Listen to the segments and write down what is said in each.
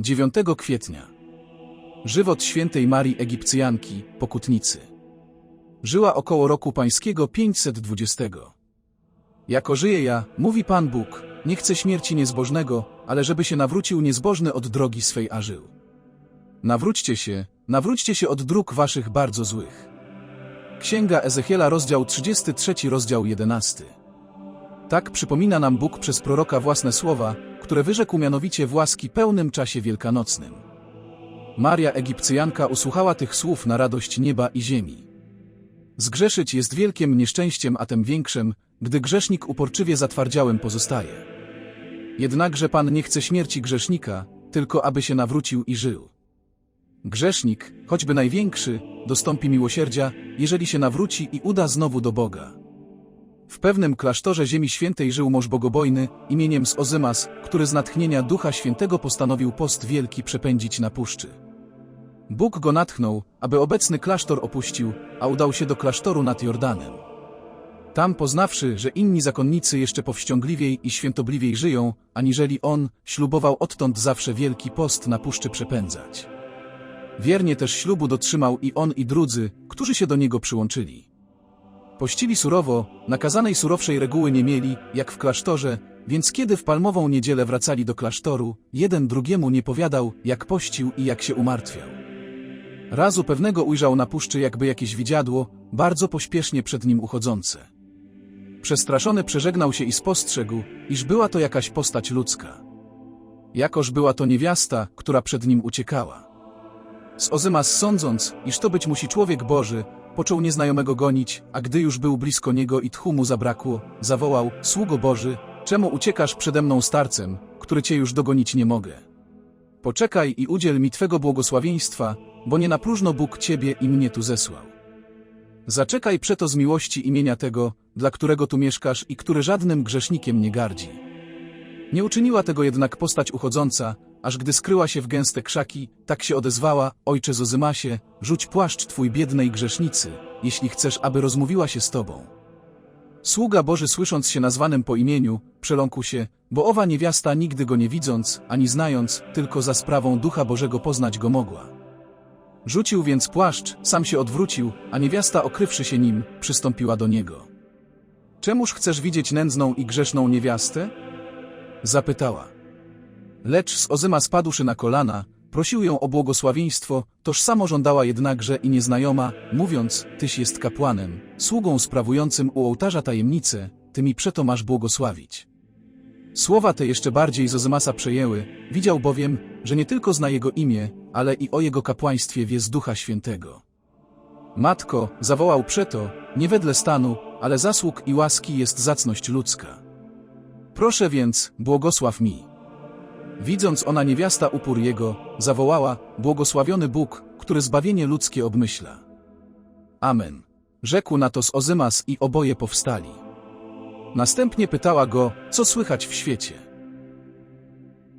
9 kwietnia. Żywot świętej Marii Egipcjanki, pokutnicy. Żyła około roku pańskiego 520. Jako żyję ja, mówi Pan Bóg, nie chcę śmierci niezbożnego, ale żeby się nawrócił niezbożny od drogi swej a żył. Nawróćcie się, nawróćcie się od dróg waszych bardzo złych. Księga Ezechiela, rozdział 33, rozdział 11. Tak przypomina nam Bóg przez proroka własne słowa, które wyrzekł mianowicie w łaski pełnym czasie wielkanocnym. Maria Egipcjanka usłuchała tych słów na radość nieba i ziemi. Zgrzeszyć jest wielkim nieszczęściem, a tym większym, gdy grzesznik uporczywie zatwardziałem pozostaje. Jednakże Pan nie chce śmierci grzesznika, tylko aby się nawrócił i żył. Grzesznik, choćby największy, dostąpi miłosierdzia, jeżeli się nawróci i uda znowu do Boga. W pewnym klasztorze Ziemi Świętej żył mąż bogobojny, imieniem Ozymas, który z natchnienia Ducha Świętego postanowił post wielki przepędzić na puszczy. Bóg go natchnął, aby obecny klasztor opuścił, a udał się do klasztoru nad Jordanem. Tam poznawszy, że inni zakonnicy jeszcze powściągliwiej i świętobliwiej żyją, aniżeli on, ślubował odtąd zawsze wielki post na puszczy przepędzać. Wiernie też ślubu dotrzymał i on i drudzy, którzy się do niego przyłączyli. Pościli surowo, nakazanej surowszej reguły nie mieli, jak w klasztorze, więc kiedy w palmową niedzielę wracali do klasztoru, jeden drugiemu nie powiadał, jak pościł i jak się umartwiał. Razu pewnego ujrzał na puszczy jakby jakieś widziadło, bardzo pośpiesznie przed nim uchodzące. Przestraszony przeżegnał się i spostrzegł, iż była to jakaś postać ludzka. Jakoż była to niewiasta, która przed nim uciekała. Z Ozymas sądząc, iż to być musi człowiek Boży, począł nieznajomego gonić, a gdy już był blisko niego i tchu mu zabrakło, zawołał, sługo Boży, czemu uciekasz przede mną starcem, który cię już dogonić nie mogę? Poczekaj i udziel mi Twego błogosławieństwa, bo nie na próżno Bóg Ciebie i mnie tu zesłał. Zaczekaj przeto z miłości imienia tego, dla którego tu mieszkasz i który żadnym grzesznikiem nie gardzi. Nie uczyniła tego jednak postać uchodząca, aż gdy skryła się w gęste krzaki, tak się odezwała, ojcze Zozymasie, rzuć płaszcz twój biednej grzesznicy, jeśli chcesz, aby rozmówiła się z tobą. Sługa Boży słysząc się nazwanym po imieniu, przeląkł się, bo owa niewiasta nigdy go nie widząc, ani znając, tylko za sprawą Ducha Bożego poznać go mogła. Rzucił więc płaszcz, sam się odwrócił, a niewiasta okrywszy się nim, przystąpiła do niego. Czemuż chcesz widzieć nędzną i grzeszną niewiastę? Zapytała. Lecz z Ozyma spadłszy na kolana, prosił ją o błogosławieństwo, toż samo żądała jednakże i nieznajoma, mówiąc, Tyś jest kapłanem, sługą sprawującym u ołtarza tajemnicę, Ty mi przeto masz błogosławić. Słowa te jeszcze bardziej z Ozymasa przejęły, widział bowiem, że nie tylko zna jego imię, ale i o jego kapłaństwie wie z Ducha Świętego. Matko, zawołał przeto, nie wedle stanu, ale zasług i łaski jest zacność ludzka. Proszę więc, błogosław mi. Widząc ona niewiasta upór jego, zawołała, błogosławiony Bóg, który zbawienie ludzkie obmyśla. Amen. Rzekł na to z Ozymas i oboje powstali. Następnie pytała go, co słychać w świecie.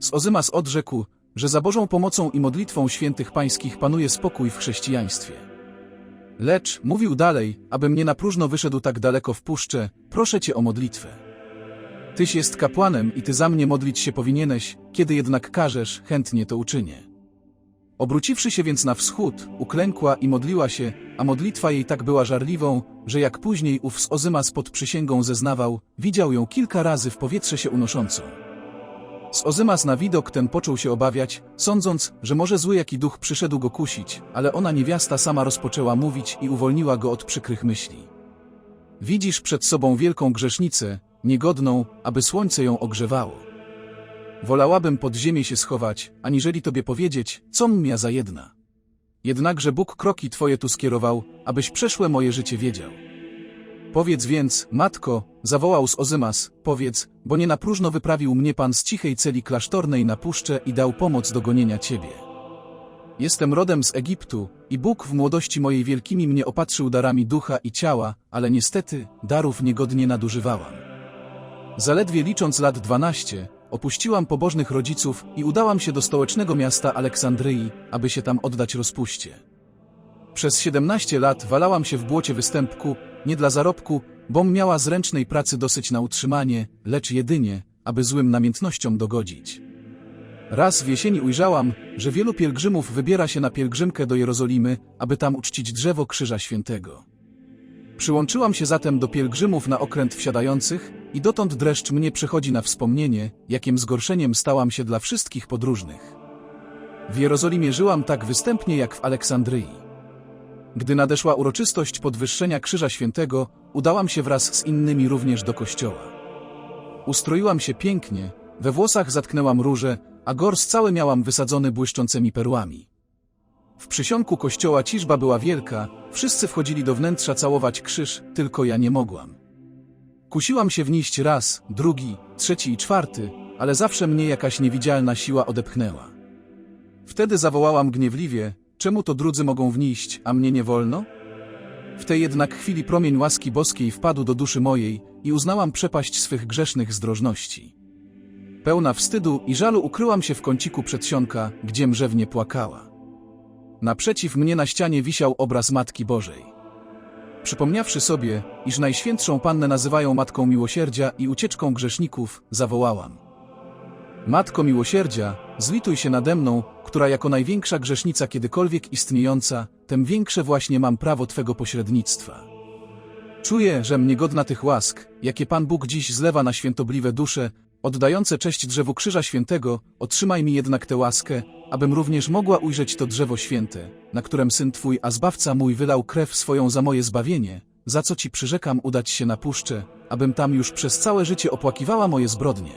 Z Ozymas odrzekł, że za Bożą pomocą i modlitwą świętych pańskich panuje spokój w chrześcijaństwie. Lecz, mówił dalej, abym nie na próżno wyszedł tak daleko w puszczę, proszę cię o modlitwę. Tyś jest kapłanem i ty za mnie modlić się powinieneś, kiedy jednak każesz, chętnie to uczynię. Obróciwszy się więc na wschód, uklękła i modliła się, a modlitwa jej tak była żarliwą, że jak później ów z Ozyma spod przysięgą zeznawał, widział ją kilka razy w powietrze się unoszącą. Z Ozymas na widok ten począł się obawiać, sądząc, że może zły jaki duch przyszedł go kusić, ale ona niewiasta sama rozpoczęła mówić i uwolniła go od przykrych myśli. Widzisz przed sobą wielką grzesznicę, niegodną, aby słońce ją ogrzewało. Wolałabym pod ziemię się schować, aniżeli tobie powiedzieć, co ja za jedna. Jednakże Bóg kroki twoje tu skierował, abyś przeszłe moje życie wiedział. Powiedz więc, matko, zawołał z Ozymas, powiedz, bo nie na próżno wyprawił mnie pan z cichej celi klasztornej na puszczę i dał pomoc do gonienia ciebie. Jestem rodem z Egiptu i Bóg w młodości mojej wielkimi mnie opatrzył darami ducha i ciała, ale niestety, darów niegodnie nadużywałam. Zaledwie licząc lat dwanaście, opuściłam pobożnych rodziców i udałam się do stołecznego miasta Aleksandryi, aby się tam oddać rozpuście. Przez 17 lat walałam się w błocie występku, nie dla zarobku, bom miała z ręcznej pracy dosyć na utrzymanie, lecz jedynie, aby złym namiętnościom dogodzić. Raz w jesieni ujrzałam, że wielu pielgrzymów wybiera się na pielgrzymkę do Jerozolimy, aby tam uczcić drzewo Krzyża Świętego. Przyłączyłam się zatem do pielgrzymów na okręt wsiadających i dotąd dreszcz mnie przychodzi na wspomnienie, jakim zgorszeniem stałam się dla wszystkich podróżnych. W Jerozolimie żyłam tak występnie jak w Aleksandryi. Gdy nadeszła uroczystość podwyższenia Krzyża Świętego, udałam się wraz z innymi również do kościoła. Ustroiłam się pięknie, we włosach zatknęłam róże, a gors cały miałam wysadzony błyszczącymi perłami. W przysionku kościoła ciżba była wielka, wszyscy wchodzili do wnętrza całować krzyż, tylko ja nie mogłam. Kusiłam się wnieść raz, drugi, trzeci i czwarty, ale zawsze mnie jakaś niewidzialna siła odepchnęła. Wtedy zawołałam gniewliwie, czemu to drudzy mogą wnieść, a mnie nie wolno? W tej jednak chwili promień łaski boskiej wpadł do duszy mojej i uznałam przepaść swych grzesznych zdrożności. Pełna wstydu i żalu ukryłam się w kąciku przedsionka, gdzie mrzewnie płakała. Naprzeciw mnie na ścianie wisiał obraz Matki Bożej. Przypomniawszy sobie, iż Najświętszą Pannę nazywają Matką Miłosierdzia i ucieczką grzeszników, zawołałam. Matko Miłosierdzia, zlituj się nade mną, która jako największa grzesznica kiedykolwiek istniejąca, tem większe właśnie mam prawo Twego pośrednictwa. Czuję, że mnie godna tych łask, jakie Pan Bóg dziś zlewa na świętobliwe dusze, oddające cześć drzewu Krzyża Świętego, otrzymaj mi jednak tę łaskę, abym również mogła ujrzeć to drzewo święte, na którem Syn Twój, a Zbawca mój wylał krew swoją za moje zbawienie, za co Ci przyrzekam udać się na puszczę, abym tam już przez całe życie opłakiwała moje zbrodnie.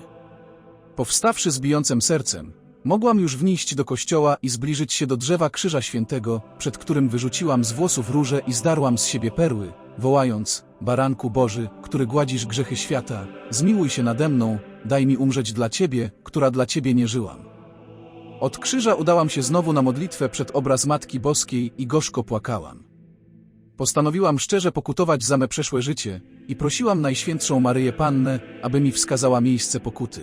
Powstawszy z bijącym sercem, mogłam już wnieść do kościoła i zbliżyć się do drzewa Krzyża Świętego, przed którym wyrzuciłam z włosów róże i zdarłam z siebie perły, wołając, Baranku Boży, który gładzisz grzechy świata, zmiłuj się nade mną, daj mi umrzeć dla Ciebie, która dla Ciebie nie żyłam. Od krzyża udałam się znowu na modlitwę przed obraz Matki Boskiej i gorzko płakałam. Postanowiłam szczerze pokutować za me przeszłe życie i prosiłam Najświętszą Maryję Pannę, aby mi wskazała miejsce pokuty.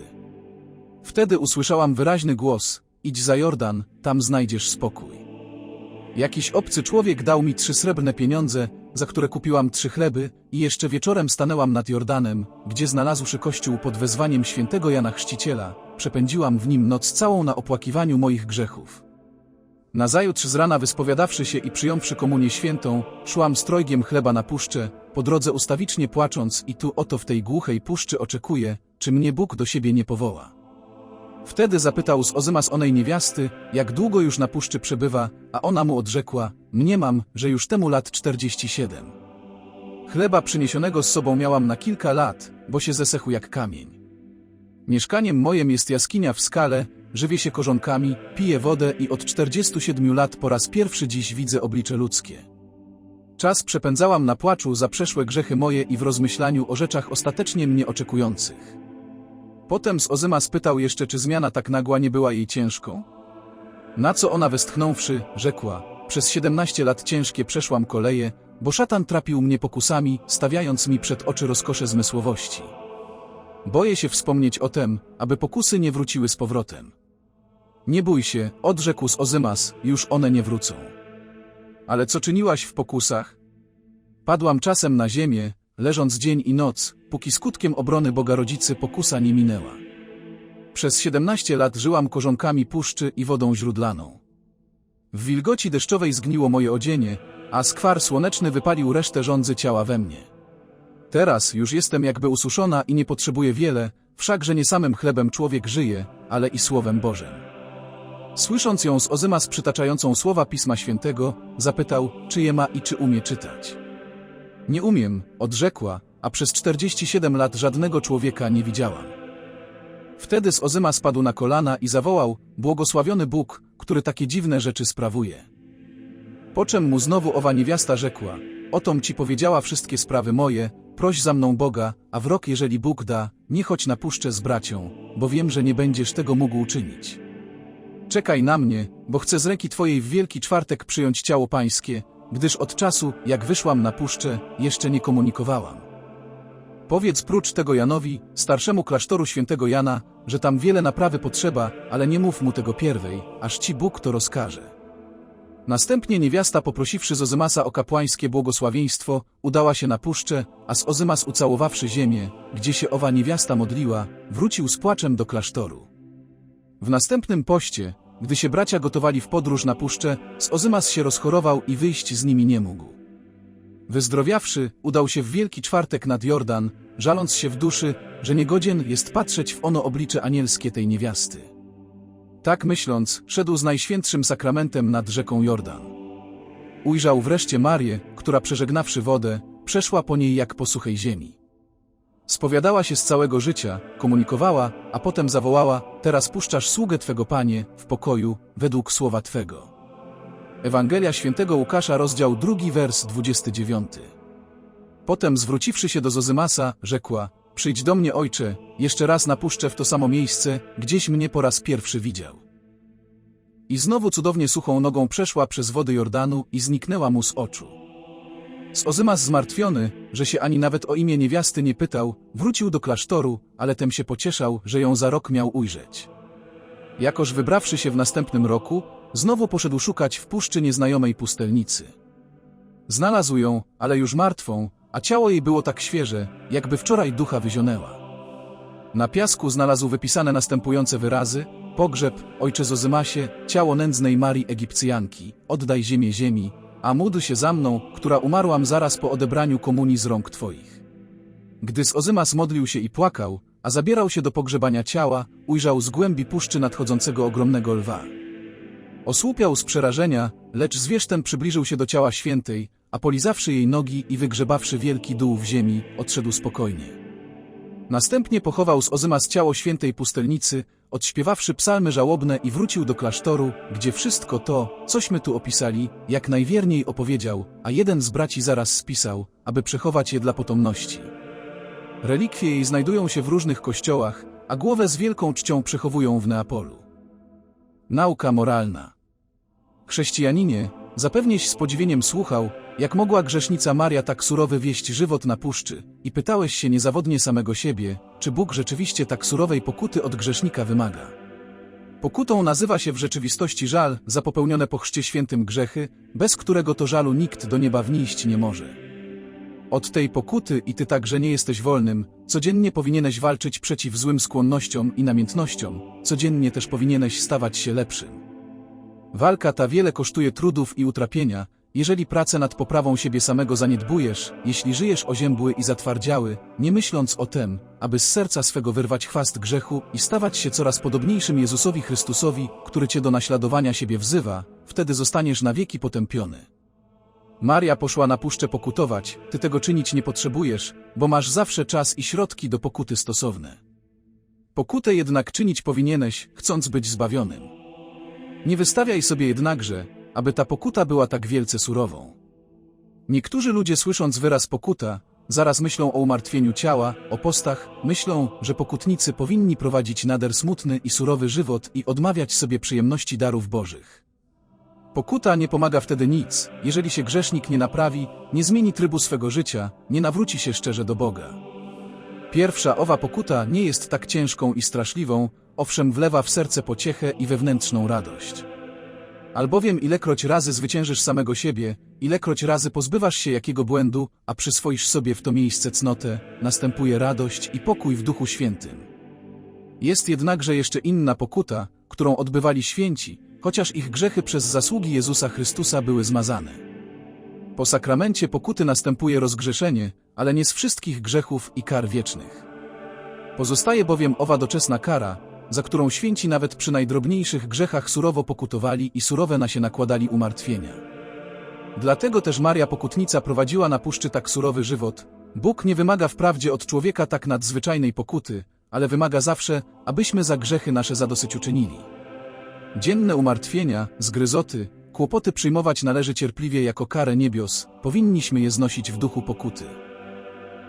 Wtedy usłyszałam wyraźny głos, idź za Jordan, tam znajdziesz spokój. Jakiś obcy człowiek dał mi trzy srebrne pieniądze, za które kupiłam trzy chleby i jeszcze wieczorem stanęłam nad Jordanem, gdzie znalazłszy kościół pod wezwaniem świętego Jana Chrzciciela, przepędziłam w nim noc całą na opłakiwaniu moich grzechów. Nazajutrz z rana wyspowiadawszy się i przyjąwszy komunię świętą, szłam z trojgiem chleba na puszczę, po drodze ustawicznie płacząc i tu oto w tej głuchej puszczy oczekuję, czy mnie Bóg do siebie nie powoła. Wtedy zapytał z Ozymas onej niewiasty, jak długo już na puszczy przebywa, a ona mu odrzekła, mniemam, że już temu lat czterdzieści siedem. Chleba przyniesionego z sobą miałam na kilka lat, bo się zesechł jak kamień. Mieszkaniem mojem jest jaskinia w skale, żywię się korzonkami, piję wodę i od 47 lat po raz pierwszy dziś widzę oblicze ludzkie. Czas przepędzałam na płaczu za przeszłe grzechy moje i w rozmyślaniu o rzeczach ostatecznie mnie oczekujących. Potem z Ozyma spytał jeszcze, czy zmiana tak nagła nie była jej ciężką? Na co ona westchnąwszy, rzekła, przez 17 lat ciężkie przeszłam koleje, bo szatan trapił mnie pokusami, stawiając mi przed oczy rozkosze zmysłowości. Boję się wspomnieć o tem, aby pokusy nie wróciły z powrotem. Nie bój się, odrzekł z Ozymas, już one nie wrócą. Ale co czyniłaś w pokusach? Padłam czasem na ziemię, leżąc dzień i noc, póki skutkiem obrony Boga Rodzicy pokusa nie minęła. Przez 17 lat żyłam korzonkami puszczy i wodą źródlaną. W wilgoci deszczowej zgniło moje odzienie, a skwar słoneczny wypalił resztę rządzy ciała we mnie. Teraz już jestem jakby ususzona i nie potrzebuję wiele, wszakże nie samym chlebem człowiek żyje, ale i Słowem Bożym. Słysząc ją z Ozymas przytaczającą słowa Pisma Świętego, zapytał, czy je ma i czy umie czytać. Nie umiem, odrzekła, a przez 47 lat żadnego człowieka nie widziałam. Wtedy z Ozyma spadł na kolana i zawołał, błogosławiony Bóg, który takie dziwne rzeczy sprawuje. Po czym mu znowu owa niewiasta rzekła, otom ci powiedziała wszystkie sprawy moje, proś za mną Boga, a w rok jeżeli Bóg da, nie chodź na puszczę z bracią, bo wiem, że nie będziesz tego mógł uczynić. Czekaj na mnie, bo chcę z ręki Twojej w Wielki Czwartek przyjąć ciało Pańskie, gdyż od czasu, jak wyszłam na puszczę, jeszcze nie komunikowałam. Powiedz prócz tego Janowi, starszemu klasztoru świętego Jana, że tam wiele naprawy potrzeba, ale nie mów mu tego pierwej, aż ci Bóg to rozkaże. Następnie niewiasta poprosiwszy z Ozymasa o kapłańskie błogosławieństwo, udała się na puszczę, a z Ozymas ucałowawszy ziemię, gdzie się owa niewiasta modliła, wrócił z płaczem do klasztoru. W następnym poście, gdy się bracia gotowali w podróż na puszczę, Ozymas się rozchorował i wyjść z nimi nie mógł. Wyzdrowiawszy, udał się w Wielki Czwartek nad Jordan, żaląc się w duszy, że niegodzien jest patrzeć w ono oblicze anielskie tej niewiasty. Tak myśląc, szedł z najświętszym sakramentem nad rzeką Jordan. Ujrzał wreszcie Marię, która przeżegnawszy wodę, przeszła po niej jak po suchej ziemi. Spowiadała się z całego życia, komunikowała, a potem zawołała, teraz puszczasz sługę Twego Panie, w pokoju, według słowa Twego. Ewangelia świętego Łukasza, rozdział drugi, wers 29. Potem zwróciwszy się do Zozymasa, rzekła, przyjdź do mnie ojcze, jeszcze raz napuszczę w to samo miejsce, gdzieś mnie po raz pierwszy widział. I znowu cudownie suchą nogą przeszła przez wody Jordanu i zniknęła mu z oczu. Z Ozymas zmartwiony, że się ani nawet o imię niewiasty nie pytał, wrócił do klasztoru, ale tem się pocieszał, że ją za rok miał ujrzeć. Jakoż wybrawszy się w następnym roku, znowu poszedł szukać w puszczy nieznajomej pustelnicy. Znalazł ją, ale już martwą, a ciało jej było tak świeże, jakby wczoraj ducha wyzionęła. Na piasku znalazł wypisane następujące wyrazy, pogrzeb, ojcze Zozymasie, ciało nędznej Marii Egipcjanki, oddaj ziemię ziemi, a módl się za mną, która umarłam zaraz po odebraniu komunii z rąk Twoich. Gdy z Ozymas modlił się i płakał, a zabierał się do pogrzebania ciała, ujrzał z głębi puszczy nadchodzącego ogromnego lwa. Osłupiał z przerażenia, lecz zwierz ten przybliżył się do ciała świętej, a polizawszy jej nogi i wygrzebawszy wielki dół w ziemi, odszedł spokojnie. Następnie pochował z Ozymas ciało świętej pustelnicy, odśpiewawszy psalmy żałobne i wrócił do klasztoru, gdzie wszystko to, cośmy tu opisali, jak najwierniej opowiedział, a jeden z braci zaraz spisał, aby przechować je dla potomności. Relikwie jej znajdują się w różnych kościołach, a głowę z wielką czcią przechowują w Neapolu. Nauka moralna Chrześcijaninie, zapewnieś z podziwieniem słuchał, jak mogła grzesznica Maria tak surowy wieść żywot na puszczy i pytałeś się niezawodnie samego siebie, czy Bóg rzeczywiście tak surowej pokuty od grzesznika wymaga. Pokutą nazywa się w rzeczywistości żal za popełnione po chrzcie świętym grzechy, bez którego to żalu nikt do nieba wnieść nie może. Od tej pokuty i ty także nie jesteś wolnym, codziennie powinieneś walczyć przeciw złym skłonnościom i namiętnościom, codziennie też powinieneś stawać się lepszym. Walka ta wiele kosztuje trudów i utrapienia, jeżeli pracę nad poprawą siebie samego zaniedbujesz, jeśli żyjesz oziębły i zatwardziały, nie myśląc o tem, aby z serca swego wyrwać chwast grzechu i stawać się coraz podobniejszym Jezusowi Chrystusowi, który cię do naśladowania siebie wzywa, wtedy zostaniesz na wieki potępiony. Maria poszła na puszczę pokutować, ty tego czynić nie potrzebujesz, bo masz zawsze czas i środki do pokuty stosowne. Pokutę jednak czynić powinieneś, chcąc być zbawionym. Nie wystawiaj sobie jednakże, aby ta pokuta była tak wielce surową. Niektórzy ludzie słysząc wyraz pokuta, zaraz myślą o umartwieniu ciała, o postach, myślą, że pokutnicy powinni prowadzić nader smutny i surowy żywot i odmawiać sobie przyjemności darów bożych. Pokuta nie pomaga wtedy nic, jeżeli się grzesznik nie naprawi, nie zmieni trybu swego życia, nie nawróci się szczerze do Boga. Pierwsza owa pokuta nie jest tak ciężką i straszliwą, owszem wlewa w serce pociechę i wewnętrzną radość. Albowiem ilekroć razy zwyciężysz samego siebie, ilekroć razy pozbywasz się jakiego błędu, a przyswoisz sobie w to miejsce cnotę, następuje radość i pokój w Duchu Świętym. Jest jednakże jeszcze inna pokuta, którą odbywali święci, chociaż ich grzechy przez zasługi Jezusa Chrystusa były zmazane. Po sakramencie pokuty następuje rozgrzeszenie, ale nie z wszystkich grzechów i kar wiecznych. Pozostaje bowiem owa doczesna kara, za którą święci nawet przy najdrobniejszych grzechach surowo pokutowali i surowe na się nakładali umartwienia. Dlatego też Maria Pokutnica prowadziła na puszczy tak surowy żywot. Bóg nie wymaga wprawdzie od człowieka tak nadzwyczajnej pokuty, ale wymaga zawsze, abyśmy za grzechy nasze zadosyćuczynili. Dzienne umartwienia, zgryzoty, kłopoty przyjmować należy cierpliwie jako karę niebios, powinniśmy je znosić w duchu pokuty.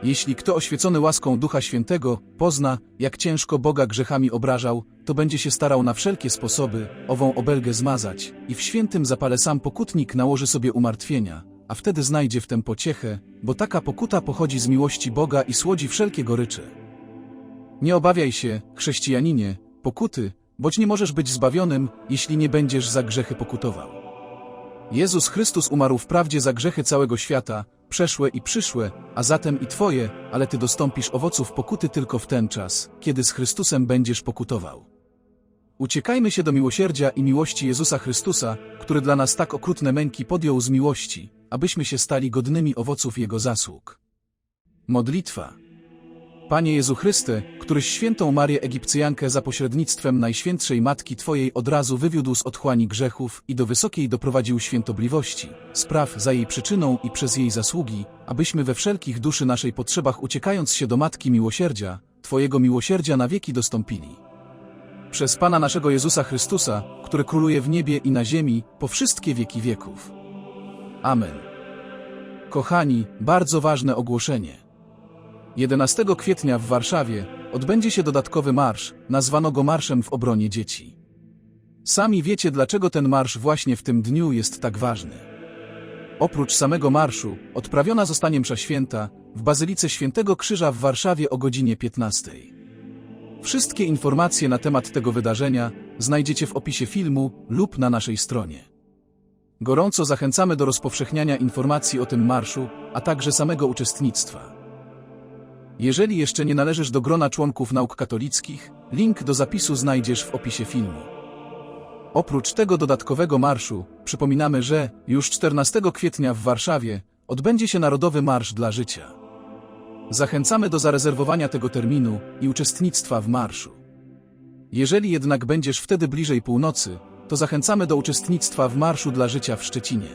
Jeśli kto oświecony łaską Ducha Świętego pozna, jak ciężko Boga grzechami obrażał, to będzie się starał na wszelkie sposoby ową obelgę zmazać i w świętym zapale sam pokutnik nałoży sobie umartwienia, a wtedy znajdzie w tem pociechę, bo taka pokuta pochodzi z miłości Boga i słodzi wszelkie gorycze. Nie obawiaj się, chrześcijaninie, pokuty, boć nie możesz być zbawionym, jeśli nie będziesz za grzechy pokutował. Jezus Chrystus umarł wprawdzie za grzechy całego świata, przeszłe i przyszłe, a zatem i Twoje, ale Ty dostąpisz owoców pokuty tylko w ten czas, kiedy z Chrystusem będziesz pokutował. Uciekajmy się do miłosierdzia i miłości Jezusa Chrystusa, który dla nas tak okrutne męki podjął z miłości, abyśmy się stali godnymi owoców Jego zasług. Modlitwa. Panie Jezu Chryste, któryś świętą Marię Egipcjankę za pośrednictwem Najświętszej Matki Twojej od razu wywiódł z otchłani grzechów i do wysokiej doprowadził świętobliwości, spraw za jej przyczyną i przez jej zasługi, abyśmy we wszelkich duszy naszej potrzebach uciekając się do Matki Miłosierdzia, Twojego miłosierdzia na wieki dostąpili. Przez Pana naszego Jezusa Chrystusa, który króluje w niebie i na ziemi, po wszystkie wieki wieków. Amen. Kochani, bardzo ważne ogłoszenie. 11 kwietnia w Warszawie odbędzie się dodatkowy marsz, nazwano go Marszem w obronie dzieci. Sami wiecie, dlaczego ten marsz właśnie w tym dniu jest tak ważny. Oprócz samego marszu, odprawiona zostanie msza święta w Bazylice Świętego Krzyża w Warszawie o godzinie 15. Wszystkie informacje na temat tego wydarzenia znajdziecie w opisie filmu lub na naszej stronie. Gorąco zachęcamy do rozpowszechniania informacji o tym marszu, a także samego uczestnictwa. Jeżeli jeszcze nie należysz do grona członków nauk katolickich, link do zapisu znajdziesz w opisie filmu. Oprócz tego dodatkowego marszu, przypominamy, że już 14 kwietnia w Warszawie odbędzie się Narodowy Marsz dla Życia. Zachęcamy do zarezerwowania tego terminu i uczestnictwa w marszu. Jeżeli jednak będziesz wtedy bliżej północy, to zachęcamy do uczestnictwa w Marszu dla Życia w Szczecinie.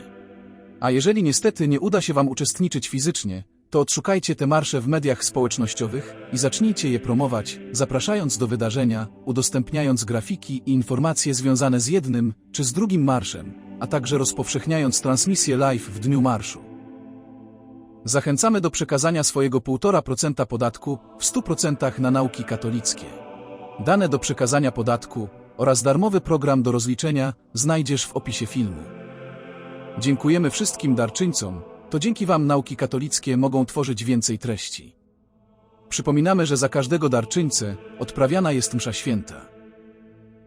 A jeżeli niestety nie uda się Wam uczestniczyć fizycznie, to odszukajcie te marsze w mediach społecznościowych i zacznijcie je promować, zapraszając do wydarzenia, udostępniając grafiki i informacje związane z jednym czy z drugim marszem, a także rozpowszechniając transmisję live w dniu marszu. Zachęcamy do przekazania swojego 1,5% podatku w 100% na nauki katolickie. Dane do przekazania podatku oraz darmowy program do rozliczenia znajdziesz w opisie filmu. Dziękujemy wszystkim darczyńcom, to dzięki Wam nauki katolickie mogą tworzyć więcej treści. Przypominamy, że za każdego darczyńcę odprawiana jest msza święta.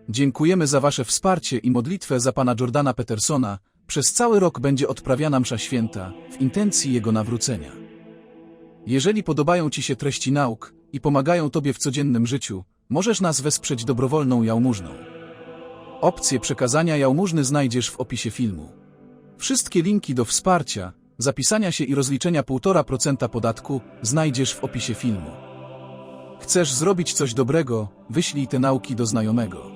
Dziękujemy za Wasze wsparcie i modlitwę za Pana Jordana Petersona. Przez cały rok będzie odprawiana msza święta w intencji jego nawrócenia. Jeżeli podobają Ci się treści nauk i pomagają Tobie w codziennym życiu, możesz nas wesprzeć dobrowolną jałmużną. Opcję przekazania jałmużny znajdziesz w opisie filmu. Wszystkie linki do wsparcia, zapisania się i rozliczenia 1,5% podatku znajdziesz w opisie filmu. Chcesz zrobić coś dobrego? Wyślij te nauki do znajomego.